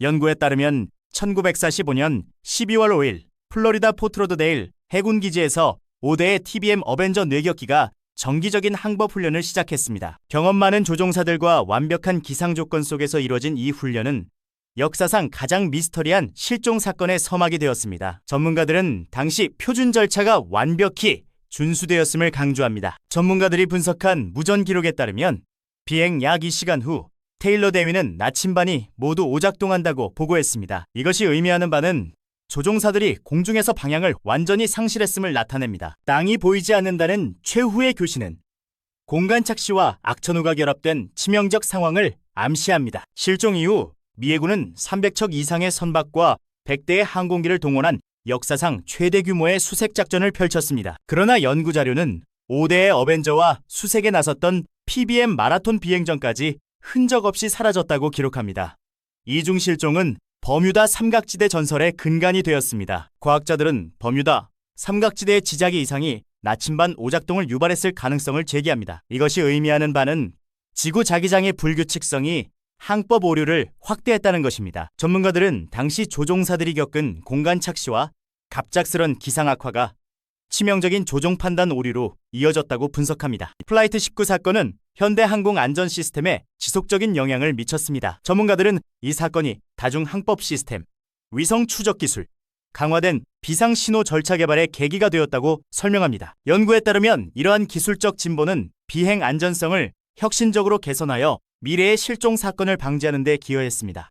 연구에 따르면 1945년 12월 5일 플로리다 포트로드데일 해군 기지에서 5대의 TBM 어벤져 뇌격기가 정기적인 항법 훈련을 시작했습니다. 경험 많은 조종사들과 완벽한 기상 조건 속에서 이루어진 이 훈련은 역사상 가장 미스터리한 실종 사건의 서막이 되었습니다. 전문가들은 당시 표준 절차가 완벽히 준수되었음을 강조합니다. 전문가들이 분석한 무전 기록에 따르면 비행 약 2시간 후 테일러 대위는 나침반이 모두 오작동한다고 보고했습니다. 이것이 의미하는 바는 조종사들이 공중에서 방향을 완전히 상실했음을 나타냅니다. 땅이 보이지 않는다는 최후의 교시는 공간 착시와 악천후가 결합된 치명적 상황을 암시합니다. 실종 이후 미 해군은 300척 이상의 선박과 100대의 항공기를 동원한 역사상 최대 규모의 수색 작전을 펼쳤습니다. 그러나 연구 자료는 5대의 어벤져와 수색에 나섰던 PBM 마라톤 비행전까지 흔적 없이 사라졌다고 기록합니다. 이중 실종은 버뮤다 삼각지대 전설의 근간이 되었습니다. 과학자들은 버뮤다 삼각지대의 지자기 이상이 나침반 오작동을 유발했을 가능성을 제기합니다. 이것이 의미하는 바는 지구 자기장의 불규칙성이 항법 오류를 확대했다는 것입니다. 전문가들은 당시 조종사들이 겪은 공간 착시와 갑작스런 기상 악화가 치명적인 조종 판단 오류로 이어졌다고 분석합니다. 플라이트 19 사건은 현대 항공 안전 시스템에 지속적인 영향을 미쳤습니다. 전문가들은 이 사건이 다중 항법 시스템, 위성 추적 기술, 강화된 비상 신호 절차 개발의 계기가 되었다고 설명합니다. 연구에 따르면 이러한 기술적 진보는 비행 안전성을 혁신적으로 개선하여 미래의 실종 사건을 방지하는 데 기여했습니다.